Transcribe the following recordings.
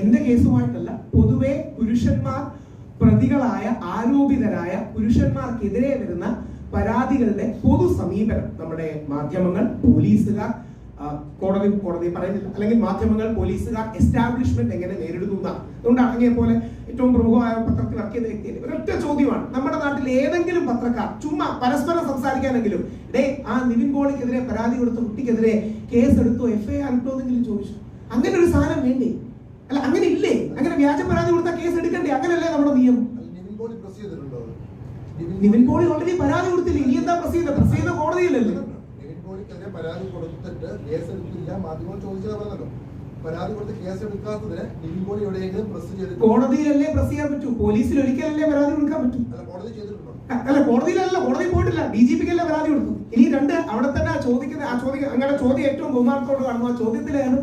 എന്റെ കേസുമായിട്ടല്ല പൊതുവെ പുരുഷന്മാർ പ്രതികളായ ആരോപിതരായ പുരുഷന്മാർക്കെതിരെ വരുന്ന പരാതികളുടെ പൊതു സമീപനം നമ്മുടെ മാധ്യമങ്ങൾ പോലീസുകാർ കോടതി കോടതി പറയുന്നില്ല. അല്ലെങ്കിൽ മാധ്യമങ്ങൾ പോലീസുകാർ എസ്റ്റാബ്ലിഷ്മെന്റ് എങ്ങനെ നേരിടുന്നു അതുകൊണ്ട് അടങ്ങിയ പോലെ ഏറ്റവും പ്രമുഖമായ പത്രത്തിൽ വർക്ക് ചെയ്ത വ്യക്തിയിൽ ഒരൊറ്റ ചോദ്യമാണ്. നമ്മുടെ നാട്ടിൽ ഏതെങ്കിലും പത്രക്കാർ ചുമ്മാ പരസ്പരം സംസാരിക്കാനെങ്കിലും ഡേ ആ നിവിൻ പോളിക്കെതിരെ പരാതി കൊടുത്ത കുട്ടിക്കെതിരെ കേസ് എടുത്തോ എഫ്ഐആർ ഇട്ടോ എന്നെങ്കിലും ചോദിച്ചു. അങ്ങനെ ഒരു സാധനം വേണ്ടേ? അല്ല അങ്ങനെ ഇല്ലേ അങ്ങനെ വ്യാജ പരാതി കൊടുത്താൽ കേസ് എടുക്കണ്ടേ? അങ്ങനല്ലേ നമ്മുടെ നിയമം നിവിൻ പോളി ഓൾറെഡി പരാതി കൊടുത്തില്ല? ഇനി എന്താ പ്രസ് ചെയ്യുന്ന? കോടതിയിലല്ലേ പരാതി കൊടുത്തിട്ട് കേസ് എടുത്തില്ല. മാധ്യമങ്ങൾ ചോദിച്ചത് പറഞ്ഞല്ലോ. പരാതി കൊടുത്ത് കേസ് എടുക്കാത്തതിന് നിവിൻ പോളി എവിടെയെങ്കിലും പ്രസ് കോടതിയിലല്ലേ പ്രസ് ചെയ്യാൻ പറ്റൂ? പോലീസിൽ ഒരിക്കലല്ലേ പരാതി കൊടുക്കാൻ പറ്റൂ? അല്ല കോടതി ചെയ്തിട്ടുണ്ടോ? അല്ല കോടതിയിലല്ല. കോടതി പോയിട്ടില്ല. ഡി ജി പിക്കല്ലേ പരാതി കൊടുത്തു ഇനി രണ്ട് അവിടെ തന്നെ ചോദിക്കുന്ന ആ ചോദ്യം അങ്ങനെ ചോദ്യം ഏറ്റവും ബഹുമാനത്തോട് കാണുന്നു ആ ചോദ്യത്തിലാണ്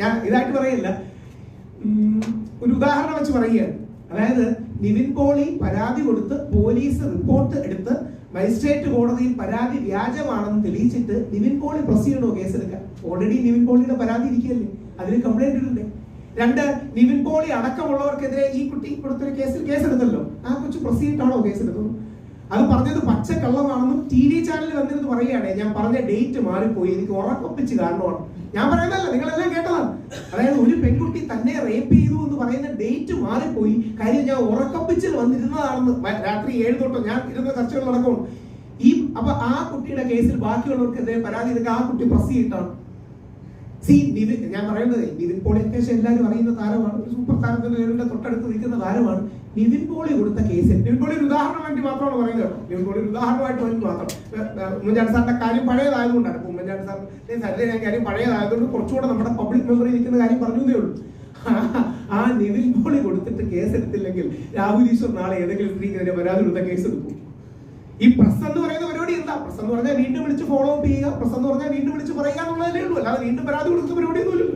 ഞാൻ ഇതായിട്ട് പറയില്ല. ഒരു ഉദാഹരണം വെച്ച് പറയുകയാണ്. അതായത് നിവിൻ പോളി പരാതി കൊടുത്ത് പോലീസ് റിപ്പോർട്ട് എടുത്ത് മജിസ്ട്രേറ്റ് കോടതിയിൽ പരാതി വ്യാജമാണെന്ന് തെളിയിച്ചിട്ട് നിവിൻ പോളി പ്രസ് ചെയ്യണോ കേസെടുക്കാൻ? ഓൾറെഡി നിവിൻ പോളിയുടെ പരാതി ഇരിക്കുകയല്ലേ? അതിന് കംപ്ലൈന്റ് ഇടണ്ടേ? രണ്ട് നിവിൻ പോളി അടക്കമുള്ളവർക്കെതിരെ ഈ കുട്ടി കൊടുത്തൊരു കേസിൽ കേസെടുത്തല്ലോ. ആ കൊച്ചു പ്രസ് ചെയ്തിട്ടാണോ കേസെടുത്തത്? അത് പറഞ്ഞത് പച്ച കള്ളമാണെന്നും ടി വി ചാനലിൽ വന്നിരുന്ന് പറയുകയാണെ. ഞാൻ പറഞ്ഞ ഡേറ്റ് മാറിപ്പോയി. എനിക്ക് ഉറക്കൊപ്പിച്ച് കാരണമാണ്. ഞാൻ പറയുന്നതല്ല നിങ്ങളെല്ലാം കേട്ടതാണ്. അതായത് ഒരു പെൺകുട്ടി തന്നെ റേപ്പ് ചെയ്തു എന്ന് പറയുന്ന ഡേറ്റ് മാറിപ്പോയി. കാര്യം ഞാൻ ഉറക്കപ്പിച്ചിൽ വന്നിരുന്നതാണെന്ന് രാത്രി ഏഴ് തൊട്ടോ ഞാൻ ഇരുന്ന ചർച്ചകൾ നടക്കും ഈ അപ്പൊ ആ കുട്ടിയുടെ കേസിൽ ബാക്കിയുള്ളവർക്കെതിരെ പരാതി എടുക്കുക ആ കുട്ടി പ്രസ് ചെയ്തിട്ടാണ്. സി നിവിൻ ഞാൻ പറയുന്നത് നിവിൻ പോളി അത്യാവശ്യം എല്ലാവരും അറിയുന്ന താരമാണ്. ഒരു സൂപ്പർ താരത്തിന്റെ തൊട്ടടുത്ത് നിൽക്കുന്ന താരമാണ്. നിവിൻ പോളി കൊടുത്ത കേസിൽ നിവിൻ പോളി ഒരു ഉദാഹരണം വേണ്ടി മാത്രമാണ് പറയുന്നത്. നിവിൻ പോളി ഒരു ഉദാഹരണമായിട്ട് വേണ്ടി മാത്രം. ഉമ്മൻചാണ്ടി സാറിന്റെ കാര്യം പഴയതായതുകൊണ്ടാണ്. ഇപ്പൊ ഉമ്മൻചാണ്ടി സാറിന്റെ സരിത ഞാൻ കാര്യം പഴയതായതുകൊണ്ട് കുറച്ചുകൂടെ നമ്മുടെ പബ്ലിക് മെമ്മറി നിൽക്കുന്ന കാര്യം പറഞ്ഞതേ ഉള്ളൂ. ആ നിവിൻ പോളി കൊടുത്തിട്ട് കേസ് എടുത്തില്ലെങ്കിൽ രാഹുൽ ഈശ്വർ നാളെ ഏതെങ്കിലും സ്ത്രീക്കെതിരെ പരാതി കൊടുത്ത കേസ് എടുക്കും. ഈ പ്രസ് എന്ന് പറയുന്ന പരിപാടി എന്താ? പ്രസ് എന്ന് പറഞ്ഞാൽ വീണ്ടും വിളിച്ച് ഫോളോ അപ്പ് ചെയ്യുക പ്രസ് എന്ന് പറഞ്ഞാൽ വീണ്ടും വിളിച്ച് പറയുക എന്നുള്ളതല്ലേ ഉള്ളൂ. അല്ലാതെ വീണ്ടും പരാതി കൊടുക്കുന്ന പരിപാടിയൊന്നുമില്ലല്ലോ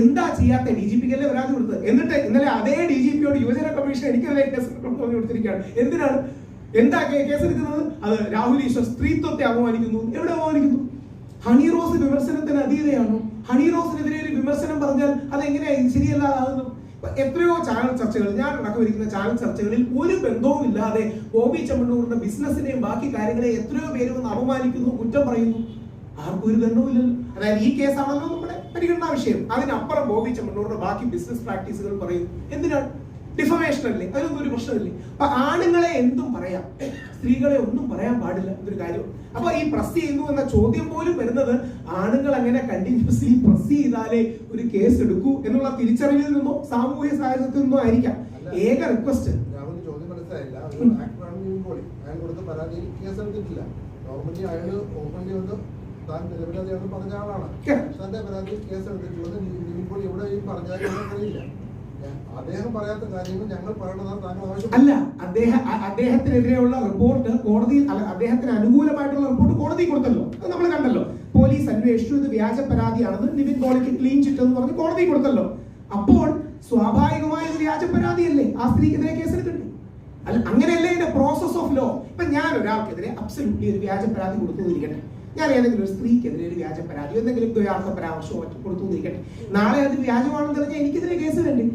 എന്താ ചെയ്യാത്ത ഡി ജി പിക്കല്ലേ പരാതി കൊടുത്തത്? എന്നിട്ട് ഇന്നലെ അതേ ഡി ജി പിയോട് യുവജന കമ്മീഷൻ എനിക്കെതിരെ കേസ് കൊടുത്തിരിക്കുകയാണ്. എന്തിനാണ്? എന്താ കേസെടുക്കുന്നത് അത് രാഹുൽ ഈശ്വർ സ്ത്രീത്വത്തെ അപമാനിക്കുന്നു. എവിടെ അപമാനിക്കുന്നു? ഹണി റോസ് വിമർശനത്തിന് അതീതയാണോ? ഹണി റോസിനെതിരെ ഒരു വിമർശനം പറഞ്ഞാൽ അത് എങ്ങനെയായി ശരിയല്ലാതാകുന്നു എത്രയോ ചാനൽ ചർച്ചകൾ ഞാൻ അടക്കമിരിക്കുന്ന ചാനൽ ചർച്ചകളിൽ ഒരു ബന്ധവും ഇല്ലാതെ ബോബി ചെമ്മണ്ണൂറിന്റെ ബിസിനസിനെയും ബാക്കി കാര്യങ്ങളെയും എത്രയോ പേര് വന്ന് അപമാനിക്കുന്നു കുറ്റം പറയുന്നു. ആർക്കും ഒരു ദണ്ഡവുമില്ലല്ലോ അതായത് ഈ കേസാണല്ലോ നമ്മുടെ പരിഗണനാ വിഷയം. അതിനപ്പുറം ബോബി ചെമ്മണ്ണൂറിന്റെ ബാക്കി ബിസിനസ് പ്രാക്ടീസുകൾ പറയും. എന്തിനാണ് ഡിഫമേഷൻ അല്ലേ? അതിനൊന്നും ഒരു പ്രശ്നമില്ലേ? അപ്പൊ ആണുങ്ങളെ എന്തും പറയാം. സ്ത്രീകളെ ഒന്നും പറയാൻ പാടില്ല. എന്നൊരു കാര്യം. അപ്പൊ ഈ പ്രസ് ചെയ്യുന്നു എന്ന ചോദ്യം പോലും വരുന്നത് ആണുങ്ങൾ അങ്ങനെ കണ്ടിന്യൂസ്ലി പ്രസ് ചെയ്താലേ ഒരു കേസ് എടുക്കൂ എന്നുള്ള തിരിച്ചറിവിൽ നിന്നോ സാമൂഹ്യ സാഹചര്യത്തിൽ നിന്നോ ആയിരിക്കാം. ഏക റിക്വസ്റ്റ് കൊടുത്ത പരാതിയിൽ കേസ് എടുത്തിട്ടില്ല. നോർമലി അയാൾ ഓപ്പൺലി വന്ന് താൻ നിരപരാധിയാണെന്ന് പറഞ്ഞ ആളാണ്. തന്റെ പരാതി കേസ് എടുത്തിട്ടുള്ളത് പോളി എവിടെയും പറഞ്ഞാലും അറിയില്ല അദ്ദേഹം പറയാത്ത കാര്യങ്ങൾ ഞങ്ങൾ പറയണതാണ് താങ്കൾ ആവശ്യം അല്ല അദ്ദേഹം അദ്ദേഹത്തിനെതിരെയുള്ള റിപ്പോർട്ട് കോടതിയിൽ അദ്ദേഹത്തിന് അനുകൂലമായിട്ടുള്ള റിപ്പോർട്ട് കോടതി കൊടുത്തല്ലോ. അത് നമ്മൾ കണ്ടല്ലോ. പോലീസ് അന്വേഷിച്ചു ഇത് വ്യാജ പരാതിയാണെന്ന് നിവിൻ പോളിക്ക് ക്ലീൻ ചിറ്റ് എന്ന് പറഞ്ഞ് കോടതി കൊടുത്തല്ലോ. അപ്പോൾ സ്വാഭാവികമായ ഒരു വ്യാജ പരാതിയല്ലേ? ആ സ്ത്രീക്കെതിരെ കേസെടുക്കണ്ടേ അല്ല അങ്ങനെയല്ലേ പ്രോസസ് ഓഫ് ലോ ഇപ്പൊ ഞാൻ ഒരാൾക്കെതിരെ അബ്സല്യൂട്ട്ലി ഒരു വ്യാജ പരാതി കൊടുത്തു ഇരിക്കട്ടെ ഞാൻ ഏതെങ്കിലും ഒരു സ്ത്രീക്കെതിരെ ഒരു വ്യാജ പരാതി എന്തെങ്കിലും ദ്വയാർത്ഥ പരാമർശമോ മറ്റും കൊടുത്തു നിൽക്കട്ടെ നാളെ അത് വ്യാജമാണെന്ന് പറഞ്ഞാൽ എനിക്കെതിരെ കേസ് വേണ്ടി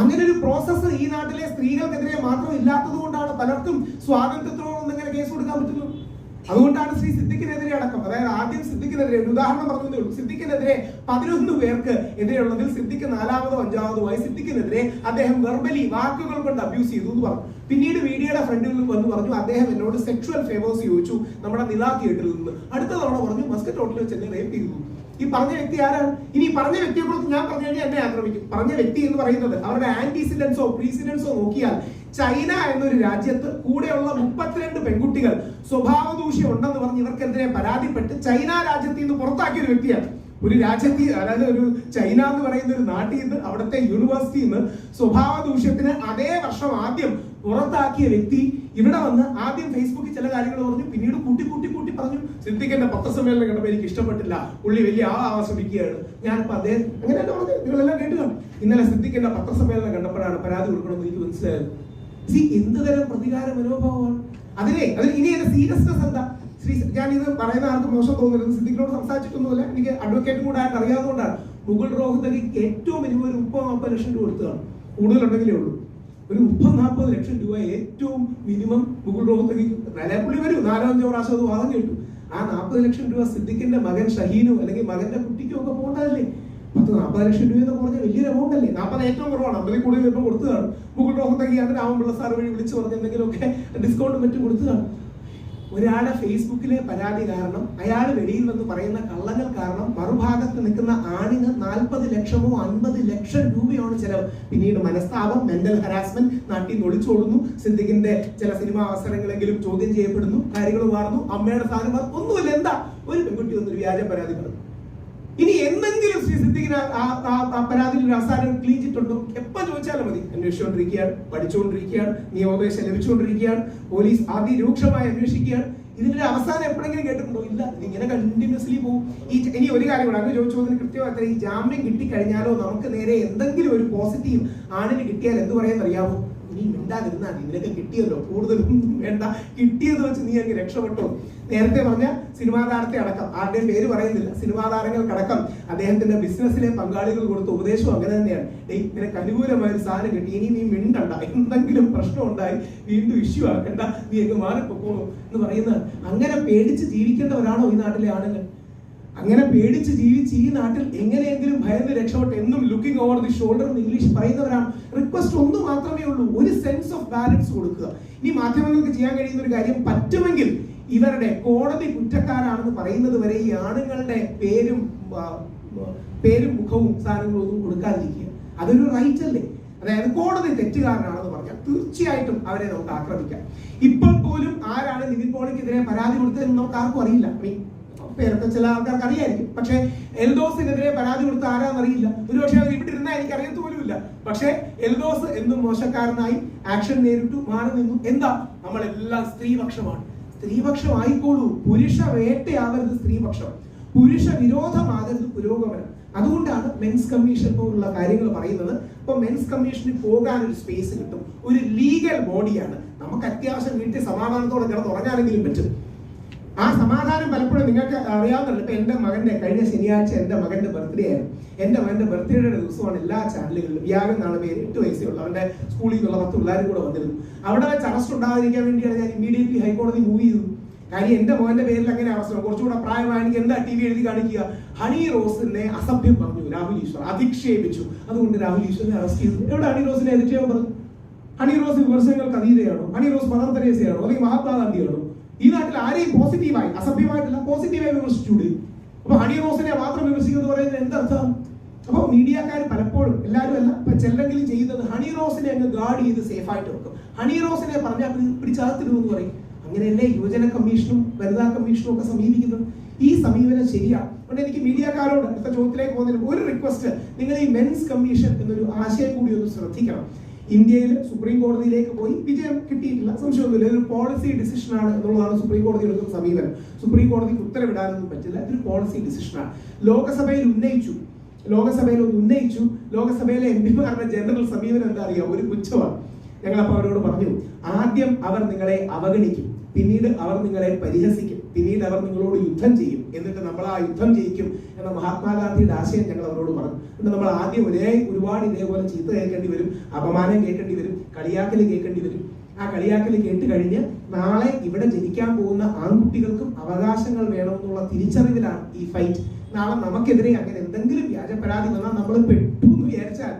അങ്ങനെ ഒരു പ്രോസസ്സ് ഈ നാട്ടിലെ സ്ത്രീകൾക്കെതിരെ മാത്രം ഇല്ലാത്തത് കൊണ്ടാണ് പലർക്കും സ്വാതന്ത്ര്യത്തോടൊന്നും ഇങ്ങനെ കേസ് കൊടുക്കാൻ പറ്റുന്നത്. അതുകൊണ്ടാണ് ശ്രീ സിദ്ദിഖിനെതിരെ അടക്കം അതായത് ആദ്യം സിദ്ദിഖിനെതിരെ ഒരു ഉദാഹരണം പറഞ്ഞതേ ഉള്ളൂ. സിദ്ദിഖിനെതിരെ പതിനൊന്ന് പേർക്ക് എതിരെയുള്ളതിൽ സിദ്ദിഖ് നാലാമതോ അഞ്ചാമതോ ആയി സിദ്ദിഖിനെതിരെ അദ്ദേഹം വെർബലി വാക്കുകൾ കൊണ്ട് അബ്യൂസ് ചെയ്തു എന്ന് പറഞ്ഞു. പിന്നീട് വീഡിയോയുടെ ഫ്രണ്ടിൽ നിന്ന് വന്ന് പറഞ്ഞു അദ്ദേഹം എന്നോട് സെക്ഷുവൽ ഫേവേഴ്സ് ചോദിച്ചു നമ്മുടെ നിലാ തിയേറ്ററിൽ നിന്ന്. അടുത്ത തവണ പറഞ്ഞു മസ്കറ്റ് ഹോട്ടലിൽ വെച്ച് എന്നെ റേപ്പ് ചെയ്തു. ഈ പറഞ്ഞ വ്യക്തി ആരാണ്? ഇനി പറഞ്ഞ വ്യക്തിയെക്കുറിച്ച് ഞാൻ പറഞ്ഞു കഴിഞ്ഞാൽ എന്നെ ആക്രമിക്കും. പറഞ്ഞ വ്യക്തി എന്ന് പറയുന്നത് അവരുടെ ആന്റിസിഡൻസോ പ്രീസിഡൻസോ നോക്കിയാൽ ചൈന എന്നൊരു രാജ്യത്ത് കൂടെയുള്ള മുപ്പത്തിരണ്ട് പെൺകുട്ടികൾ സ്വഭാവ ദൂഷ്യം ഉണ്ടെന്ന് പറഞ്ഞ് ഇവർക്കെതിരെ പരാതിപ്പെട്ട് ചൈന രാജ്യത്തിൽ നിന്ന് പുറത്താക്കിയ ഒരു വ്യക്തിയാണ്. ഒരു രാജ്യത്തിൽ അതായത് ഒരു ചൈന എന്ന് പറയുന്ന ഒരു നാട്ടിൽ നിന്ന് അവിടുത്തെ യൂണിവേഴ്സിറ്റിയിൽ നിന്ന് സ്വഭാവ ദൂഷ്യത്തിന് അതേ വർഷം ആദ്യം പുറത്താക്കിയ വ്യക്തി ഇവിടെ വന്ന് ആദ്യം ഫേസ്ബുക്കിൽ ചില കാര്യങ്ങൾ പറഞ്ഞു പിന്നീട് കൂട്ടി കൂട്ടി കൂട്ടി പറഞ്ഞു. സിദ്ദിഖിന്റെ പത്രസമ്മേളനം കണ്ടപ്പോൾ എനിക്ക് ഇഷ്ടപ്പെട്ടില്ല. പുള്ളി വലിയ ആ ആസ്വദിക്കുകയാണ് ഞാനിപ്പോൾ അദ്ദേഹം അങ്ങനെ തന്നെ പറഞ്ഞത്. നിങ്ങളെല്ലാം കേട്ടു കാണും. ഇന്നലെ സിദ്ദിഖിന്റെ പത്രസമ്മേളനം കണ്ടപ്പോഴാണ് പരാതി കൊടുക്കണമെന്ന് എനിക്ക് മനസ്സിലായത്. സി എന്ത് തരം പ്രതികാര മനോഭാവമാണ്? അതിനെ അതിന് ഇനി അതിന്റെ സീരിയസ്നെസ് എന്താ? ശ്രീ ഞാൻ ഇത് പറയുന്ന ആർക്കും മോശം തോന്നരുത്. സിദ്ദിഖിനോട് സംസാരിച്ചിട്ടൊന്നുമില്ല എനിക്ക് അഡ്വക്കേറ്റും കൂടെ ആയിട്ട് അറിയാവുന്നതുകൊണ്ടാണ്. മുഗൾ റോഹത്തകിക്ക് ഏറ്റവും മിനിമം ഒരു മുപ്പത് നാൽപ്പത് ലക്ഷം രൂപ കൊടുത്തതാണ്. കൂടുതലുണ്ടെങ്കിലേ ഉള്ളൂ. ഒരു മുപ്പത് നാൽപ്പത് ലക്ഷം രൂപ ഏറ്റവും മിനിമം മുഗൾ റോഹത്തകിക്ക് നിലയെ പുള്ളി വരും. നാലോ അഞ്ചോ പ്രാവശ്യം അത് വാദം കേട്ടു. ആ നാൽപ്പത് ലക്ഷം രൂപ സിദ്ദിഖിന്റെ മകൻ ഷഹീനു അല്ലെങ്കിൽ മകന്റെ കുട്ടിക്കും ഒക്കെ പോകേണ്ടതല്ലേ? പത്ത് നാൽപ്പത് ലക്ഷം രൂപ എന്ന് പറഞ്ഞാൽ വലിയൊരു എമൗണ്ട് അല്ലേ? നാൽപ്പത് ഏറ്റവും കുറവാണ്. അമ്പതി കൂടുതൽ ഇപ്പം കൊടുത്തതാണ്. മുഗൾ റോഹത്തകി രാമൻ രാമപിള്ള സാർ വഴി വിളിച്ച് പറഞ്ഞ് എന്തെങ്കിലുമൊക്കെ ഡിസ്കൗണ്ട് മറ്റും കൊടുത്തതാണ്. ഒരാളുടെ ഫേസ്ബുക്കിലെ പരാതി കാരണം അയാൾ വെളിയിൽ വന്ന് പറയുന്ന കള്ളങ്ങൾ കാരണം മറുഭാഗത്ത് നിൽക്കുന്ന ആണിന് നാൽപ്പത് ലക്ഷമോ അൻപത് ലക്ഷം രൂപയാണ് ചിലവ്. പിന്നീട് മനസ്താപം മെന്റൽ ഹരാസ്മെന്റ് നാട്ടിൽ നിന്ന് ഒളിച്ചോടുന്നു സിദ്ദിഖിന്റെ ചില സിനിമാ അവസരങ്ങളെങ്കിലും ചോദ്യം ചെയ്യപ്പെടുന്നു കാര്യങ്ങൾ മാറുന്നു അമ്മയുടെ സ്ഥാനം. ഒന്നുമില്ല. എന്താ? ഒരു പെൺകുട്ടി വന്നൊരു വ്യാജ പരാതി പറഞ്ഞു. ഇനി എന്തെങ്കിലും ശ്രീ ആ പരാതിയിൽ ഒരു അവസാനം ക്ലീൻ ചിറ്റുണ്ടോ എപ്പോ ചോദിച്ചാലും മതി. അന്വേഷിച്ചുകൊണ്ടിരിക്കുകയാണ് പഠിച്ചുകൊണ്ടിരിക്കുകയാണ് നിയമോപദേശം ലഭിച്ചുകൊണ്ടിരിക്കുകയാണ് പോലീസ് അതിരൂക്ഷമായി അന്വേഷിക്കുകയാണ്. ഇതിന്റെ അവസാനം എപ്പോഴെങ്കിലും കേട്ടിട്ടുണ്ടോ? ഇല്ല ഇതിങ്ങനെ കണ്ടിന്യൂസ്ലി പോകും ഈ ഇനി ഒരു കാര്യം കൂടെ അങ്ങ് ചോദിച്ചതിന് കൃത്യമായിട്ട് ഈ ജാമ്യം കിട്ടിക്കഴിഞ്ഞാലോ നമുക്ക് നേരെ എന്തെങ്കിലും ഒരു പോസിറ്റീവ് ആണിന് കിട്ടിയാൽ എന്ത് പറയാൻ അറിയാമോ നീ മിണ്ടാതിരുന്നാ. നിനക്ക് കിട്ടിയല്ലോ. കൂടുതലൊന്നും വേണ്ട. കിട്ടിയത് വെച്ച് നീ അങ്ങ് രക്ഷപ്പെട്ടോ. നേരത്തെ പറഞ്ഞ സിനിമാ താരത്തെ അടക്കം. ആരുടെ പേര് പറയുന്നില്ല. സിനിമാ താരങ്ങൾക്കടക്കം അദ്ദേഹത്തിന്റെ ബിസിനസ്സിലെ പങ്കാളികൾ കൊടുത്ത ഉപദേശവും അങ്ങനെ തന്നെയാണ്. ഡേ നിനക്ക് അനുകൂലമായ ഒരു സാധനം കിട്ടി. ഇനി നീ മിണ്ടണ്ട. എന്തെങ്കിലും പ്രശ്നം ഉണ്ടായി വീണ്ടും ഇഷ്യൂ ആക്കണ്ട. നീ അങ്ങ് മാറിപ്പോക്കോളൂ എന്ന് പറയുന്നത് അങ്ങനെ പേടിച്ച് ജീവിക്കേണ്ടവരാണോ ഈ നാട്ടിലെ ആളുകൾ അങ്ങനെ പേടിച്ച് ജീവിച്ച് ഈ നാട്ടിൽ എങ്ങനെയെങ്കിലും ഭയന്ന് രക്ഷപ്പെട്ട് എന്നും ലുക്കിംഗ് ഓവർ ദി ഷോൾഡർ എന്ന് ഇംഗ്ലീഷ് പറയുന്നവരാണ്. റിക്വസ്റ്റ് ഒന്ന് മാത്രമേ ഉള്ളൂ. ഒരു സെൻസ് ഓഫ് ബാലൻസ് കൊടുക്കുക. ഇനി മാധ്യമങ്ങൾക്ക് ചെയ്യാൻ കഴിയുന്ന ഒരു കാര്യം പറ്റുമെങ്കിൽ ഇവരുടെ കോടതി കുറ്റക്കാരാണെന്ന് പറയുന്നത് വരെ ഈ ആണുങ്ങളുടെ പേരും പേരും മുഖവും സാധനങ്ങളും ഒന്നും കൊടുക്കാതിരിക്കുക. അതൊരു റൈറ്റ് അല്ലേ? അതായത് കോടതി തെറ്റുകാരനാണെന്ന് പറഞ്ഞാൽ തീർച്ചയായിട്ടും അവരെ നമുക്ക് ആക്രമിക്കാം. ഇപ്പോൾ പോലും ആരാണ് നിവിൻ പോളിക്കെതിരെ പരാതി കൊടുത്തതെന്ന് നമുക്ക് ആർക്കും അറിയില്ല. പേരൊക്കെ ചില ആൾക്കാർക്ക് അറിയായിരിക്കും. പക്ഷേ എൽദോസിനെതിരെ പരാതി കൊടുത്ത ആരാന്നറിയില്ല ഒരു പക്ഷേ അത് ഇവിടെ ഇരുന്നാൽ എനിക്ക് അറിയത്ത് പോലുമില്ല പക്ഷേ എൽദോസ് എന്നും മോശക്കാരനായി ആക്ഷൻ നേരിട്ടു മാറി നിന്നു. എന്താ? നമ്മളെല്ലാം സ്ത്രീപക്ഷമാണ്. സ്ത്രീപക്ഷം ആയിക്കോളൂ പുരുഷ വേട്ടയാവരുത് സ്ത്രീപക്ഷം. പുരുഷ വിരോധമാകരുത് പുരോഗമനം. അതുകൊണ്ടാണ് മെൻസ് കമ്മീഷൻ പോലുള്ള കാര്യങ്ങൾ പറയുന്നത്. ഇപ്പൊ മെൻസ് കമ്മീഷന് പോകാൻ ഒരു സ്പേസ് കിട്ടും. ഒരു ലീഗൽ ബോഡിയാണ് നമുക്ക് അത്യാവശ്യം വീട്ടിൽ സമാധാനത്തോടെ കിടന്ന് ഉറങ്ങാനെങ്കിലും പറ്റും. ആ സമാധാനം പലപ്പോഴും നിങ്ങൾക്ക് അറിയാവുന്നുണ്ട്. ഇപ്പൊ എന്റെ മകന്റെ കഴിഞ്ഞ ശനിയാഴ്ച എന്റെ മകന്റെ ബർത്ത്ഡേ ആയിരുന്നു. എന്റെ മകന്റെ ബർത്ത്ഡേയുടെ ദിവസമാണ് എല്ലാ ചാനലുകളിലും. വ്യാഴം നാളെ പേര്. എട്ട് വയസ്സേ ഉള്ളൂ. സ്കൂളിൽ നിന്നുള്ള പത്ത് പിള്ളേരും കൂടെ വന്നിരുന്നു. അവിടെ വെച്ച് അറസ്റ്റ് ഉണ്ടാകാതിരിക്കാൻ വേണ്ടിയാണ് ഞാൻ ഇമ്മീഡിയറ്റ്ലി ഹൈക്കോടതി മൂവ് ചെയ്തു. കാര്യം എന്റെ മോന്റെ പേരിൽ അങ്ങനെ അവസരം. കുറച്ചുകൂടെ പ്രായമായെങ്കിൽ എന്താ ടി വി എഴുതി കാണിക്കുക? ഹണി റോസിനെ അസഭ്യം പറഞ്ഞു. രാഹുൽ ഈശ്വർ അധിക്ഷേപിച്ചു. അതുകൊണ്ട് രാഹുൽ ഈശ്വറിനെ അറസ്റ്റ് ചെയ്തു. എവിടെ ഹണി റോസിനെ അധിക്ഷേപം പറഞ്ഞു? ഹണി റോസ് വിമർശനങ്ങൾക്ക് അതീതയാണോ? ഹണി റോസ് മദർ തെരേസയാണോ അല്ലെങ്കിൽ മഹാത്മാഗാന്ധിയാണോ? ഈ നാട്ടിൽ ആരെയും പോസിറ്റീവായി അസഭ്യമായിട്ടല്ല പോസിറ്റീവായി വിമർശിച്ചൂടെ അപ്പൊ ഹണി റോസിനെ മാത്രം വിമർശിക്കുന്നത് പറയുന്നത് എന്തർത്ഥം അപ്പൊ മീഡിയക്കാർ പലപ്പോഴും എല്ലാവരും അല്ല ഇപ്പൊ ചെല്ലെങ്കിലും ചെയ്യുന്നത് ഹണി റോസിനെ അങ്ങ് ഗാർഡ് ചെയ്ത് സേഫ് ആയിട്ട് വെക്കും. ഹണി റോസിനെ പറഞ്ഞാൽ പിടിച്ചകത്തിടുമെന്ന് പറയും. അങ്ങനെയല്ലേ യുവജന കമ്മീഷനും വനിതാ കമ്മീഷനും ഒക്കെ സമീപിക്കുന്നു ഈ സമീപനം ശരിയാണ് അതുകൊണ്ട് എനിക്ക് മീഡിയക്കാരോട് അടുത്ത ചോദ്യത്തിലേക്ക് പോകുന്നതിന് ഒരു റിക്വസ്റ്റ് നിങ്ങൾ ഈ മെൻസ് കമ്മീഷൻ എന്നൊരു ആശയം കൂടി ഒന്ന് ശ്രദ്ധിക്കണം. ഇന്ത്യയിൽ സുപ്രീം കോടതിയിലേക്ക് പോയി വിജയം കിട്ടിയിട്ടില്ല. സംശയമൊന്നുമില്ല. ഇതൊരു പോളിസി ഡിസിഷൻ ആണ് എന്നുള്ളതാണ് സുപ്രീം കോടതി എടുക്കുന്ന സമീപനം. സുപ്രീം കോടതിക്ക് ഉത്തരവിടാനൊന്നും പറ്റില്ല. ഇതൊരു പോളിസി ഡിസിഷനാണ് ലോകസഭയിൽ ഉന്നയിച്ചു. ലോകസഭയിൽ ഒന്ന് ഉന്നയിച്ചു. ലോകസഭയിലെ എം പിമാരുടെ ജനറൽ സമീപനം എന്താ അറിയാം ഒരു പുച്ഛമാണ്. ഞങ്ങളപ്പോൾ അവരോട് പറഞ്ഞു ആദ്യം അവർ നിങ്ങളെ അവഗണിക്കും. പിന്നീട് അവർ നിങ്ങളെ പരിഹസിക്കും. പിന്നീട് അവർ നിങ്ങളോട് യുദ്ധം ചെയ്യും. എന്നിട്ട് നമ്മൾ ആ യുദ്ധം ജയിക്കും എന്ന മഹാത്മാഗാന്ധിയുടെ ആശയം ഞങ്ങൾ അവരോട് പറഞ്ഞു. എന്നിട്ട് നമ്മൾ ആദ്യം ഒരേ ഒരുപാട് ഇതേപോലെ ചീത്ത കേൾക്കേണ്ടി വരും അപമാനം കേൾക്കേണ്ടി വരും കളിയാക്കൽ കേൾക്കേണ്ടി വരും. ആ കളിയാക്കൽ കേട്ട് കഴിഞ്ഞ് നാളെ ഇവിടെ ജനിക്കാൻ പോകുന്ന ആൺകുട്ടികൾക്കും അവകാശങ്ങൾ വേണമെന്നുള്ള തിരിച്ചറിവിലാണ് ഈ ഫൈറ്റ് നാളെ നമുക്കെതിരെ അങ്ങനെ എന്തെങ്കിലും വ്യാജ പരാതി വന്നാൽ നമ്മൾ പെട്ടു എന്ന് വിചാരിച്ചാൽ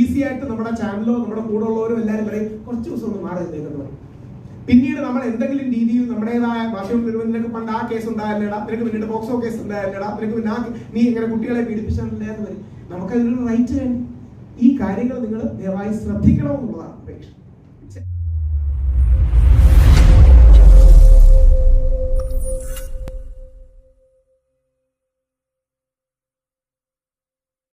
ഈസി ആയിട്ട് നമ്മുടെ ചാനലോ നമ്മുടെ കൂടെ ഉള്ളവരും എല്ലാവരും പറയും കുറച്ച് ദിവസം ഒന്ന് മാറി നിന്നേക്കെന്ന് പറയും. പിന്നീട് നമ്മൾ എന്തെങ്കിലും രീതിയിൽ നമ്മുടേതായ ഭാഷയും നിനക്ക് പണ്ട് ആ കേസ് ഉണ്ടായിരുന്നേടാ. നിനക്ക് പിന്നീട് പോക്സോ കേസ് ഉണ്ടായിരുന്നേടാ. നിനക്ക് പിന്നെ ആ നീ ഇങ്ങനെ കുട്ടികളെ വരും നമുക്കതിനൊരു റൈറ്റ് വേണ്ടി ഈ കാര്യങ്ങൾ നിങ്ങൾ ദയവായി ശ്രദ്ധിക്കണമെന്നുള്ളതാണ് അപേക്ഷ